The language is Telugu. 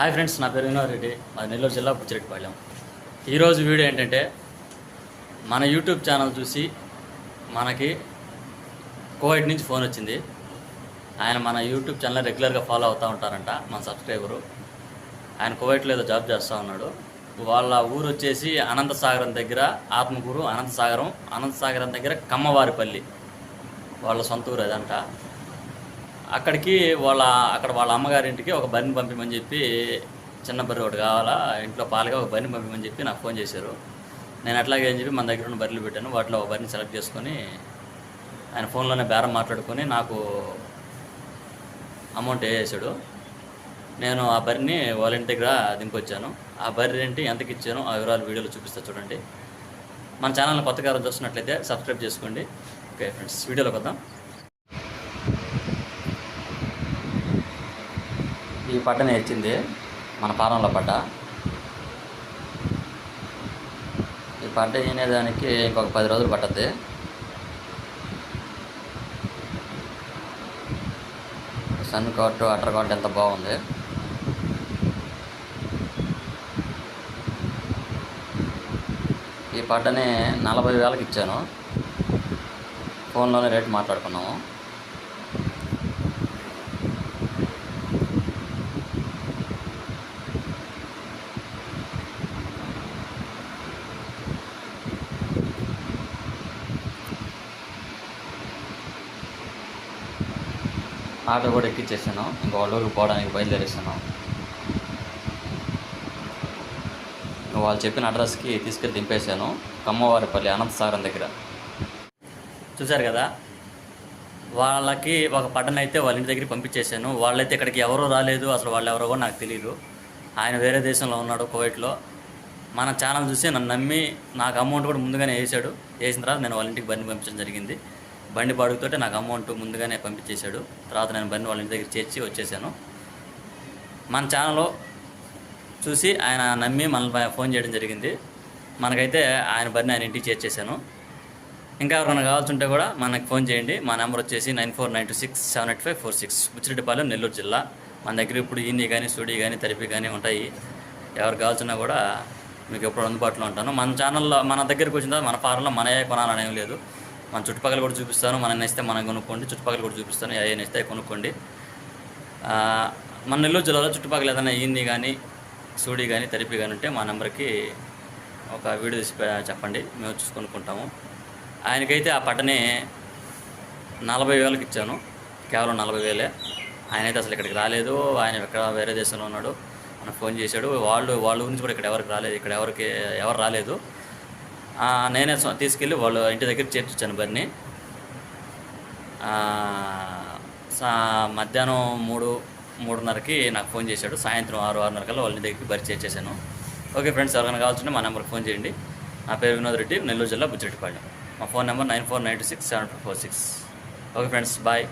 హాయ్ ఫ్రెండ్స్ నా పేరు వినోరెడ్డి రెడ్డి. నెల్లూరు జిల్లా పుచ్చిరెడ్డిపాళెం ఈరోజు వీడియో ఏంటంటే మన యూట్యూబ్ ఛానల్ చూసి మనకి కోవిడ్ నుంచి ఫోన్ వచ్చింది. ఆయన మన యూట్యూబ్ ఛానల్ రెగ్యులర్గా ఫాలో అవుతూ ఉంటారంట మన సబ్స్క్రైబరు. ఆయన కోవిడ్లో ఏదో జాబ్ చేస్తూ ఉన్నాడు. వాళ్ళ ఊరు వచ్చేసి అనంతసాగరం దగ్గర ఆత్మకూరు అనంతసాగరం అనంతసాగరం దగ్గర కమ్మవారిపల్లి. వాళ్ళ సొంత ఊరు అదంట. అక్కడికి వాళ్ళ అక్కడ వాళ్ళ అమ్మగారింటికి ఒక బర్రెని పంపిమని చెప్పి చిన్న బర్రె ఒకటి కావాలా ఇంట్లో పాలుగా ఒక బర్రెని పంపిమని చెప్పి నాకు ఫోన్ చేశారు. నేను అట్లాగే అని చెప్పి మన దగ్గర ఉన్న బర్రెలు పెట్టాను వాటిలో ఒక బర్రెని సెలెక్ట్ చేసుకొని ఆయన ఫోన్లోనే బేరం మాట్లాడుకొని నాకు అమౌంట్ వేసాడు నేను ఆ బర్రెని వాళ్ళ ఇంటి దగ్గర దింపొచ్చాను. ఆ బర్రె ఏంటి ఎంతకి ఇచ్చాను ఆ వివరాలు వీడియోలో చూపిస్తా చూడండి. మన ఛానల్ని కొత్తగా చూస్తున్నట్లయితే సబ్స్క్రైబ్ చేసుకోండి. ఓకే ఫ్రెండ్స్ వీడియోలోకి వద్దాం. ఈ పట్టనే ఇచ్చింది మన పాలనలో పడ్డ ఈ పడ్డ తినేదానికి ఇంకొక పది రోజులు పట్టద్ది. సన్ కోట్ అటర్ కోట్ ఎంత బాగుంది. ఈ పడ్డని నలభై వేలకు ఇచ్చాను. ఫోన్లోనే రేట్ మాట్లాడుకున్నాము. ఆటో కూడా ఎక్కిచ్చేసాను. ఇంకా వాళ్ళ ఊరికి పోవడానికి బయలుదేరేసాను. వాళ్ళు చెప్పిన అడ్రస్కి తీసుకెళ్ళి దింపేశాను. కమ్మవారిపల్లి అనంతసాగరం దగ్గర. చూశారు కదా? వాళ్ళకి ఒక పట్టణ అయితే వాళ్ళ ఇంటి దగ్గరికి పంపించేశాను. వాళ్ళైతే ఇక్కడికి ఎవరూ రాలేదు. అసలు వాళ్ళు ఎవరో కూడా నాకు తెలియదు ఆయన వేరే దేశంలో ఉన్నాడు కువైట్లో. మన ఛానల్ చూసి నన్ను నమ్మి నాకు అమౌంట్ కూడా ముందుగానే వేసాడు. వేసిన తర్వాత నేను వాళ్ళ ఇంటికి బండి పంపించడం జరిగింది. బండి బాడుగుతోటే నాకు అమౌంట్ ముందుగానే పంపించేశాడు. తర్వాత నేను బండి వాళ్ళ ఇంటి దగ్గర చేర్చి వచ్చేసాను. మన ఛానల్లో చూసి ఆయన నమ్మి మనల్ని ఫోన్ చేయడం జరిగింది. మనకైతే ఆయన బండి ఆయన ఇంటికి చేర్చేశాను. ఇంకా ఎవరైనా కావాల్సి ఉంటే కూడా మనకు ఫోన్ చేయండి. మా నెంబర్ వచ్చేసి nine four nine two six seven eight five four six Buchireddypalem Nellore జిల్లా. మన దగ్గర ఇప్పుడు ఈని కానీ స్టూడియో కానీ థెరపీ కానీ ఉంటాయి. ఎవరు కావాల్సినా కూడా మీకు ఎప్పుడు అందుబాటులో ఉంటాను. మన ఛానల్లో మన దగ్గరికి వచ్చిన తర్వాత మన ఫారంలో మనయే కొనాలని లేదు. మన చుట్టుపక్కల కూడా చూపిస్తాను. మనం నచ్చితే మనం కొనుక్కోండి చుట్టుపక్కల కూడా చూపిస్తాను. ఏ నచ్చితే కొనుక్కోండి. మన నెల్లూరు జిల్లాలో చుట్టుపక్కల ఏదైనా అయ్యింది కానీ సూడి కానీ తెరపి కానీ ఉంటే మా నెంబర్కి ఒక వీడియో తీసి చెప్పండి. మేము చూసి కొనుక్కుంటాము. ఆయనకైతే ఆ పట్టని నలభై వేలకు ఇచ్చాను. కేవలం నలభై వేలే. ఆయన అయితే అసలు ఇక్కడికి రాలేదు. ఆయన ఎక్కడ వేరే దేశంలో ఉన్నాడు. మనకు ఫోన్ చేశాడు. వాళ్ళు వాళ్ళ గురించి కూడా ఇక్కడ ఎవరికి రాలేదు. ఇక్కడ ఎవరికి ఎవరు రాలేదు. నేనే తీసుకెళ్ళి వాళ్ళు ఇంటి దగ్గర చేర్చొచ్చాను బర్ని సా- మధ్యాహ్నం మూడు మూడున్నరకి నాకు ఫోన్ చేశాడు. సాయంత్రం ఆరు ఆరున్నర కల్లా వాళ్ళ దగ్గరికి బరి చేర్చేశాను. ఓకే ఫ్రెండ్స్ ఎవరైనా కావాల్సింటే మా నెంబర్కి ఫోన్ చేయండి. నా పేరు వినోద్ రెడ్డి నెల్లూరు జిల్లా బుజ్జిరెడ్డిపాళెం మా phone number nine four nine two six seven four six. Okay friends bye.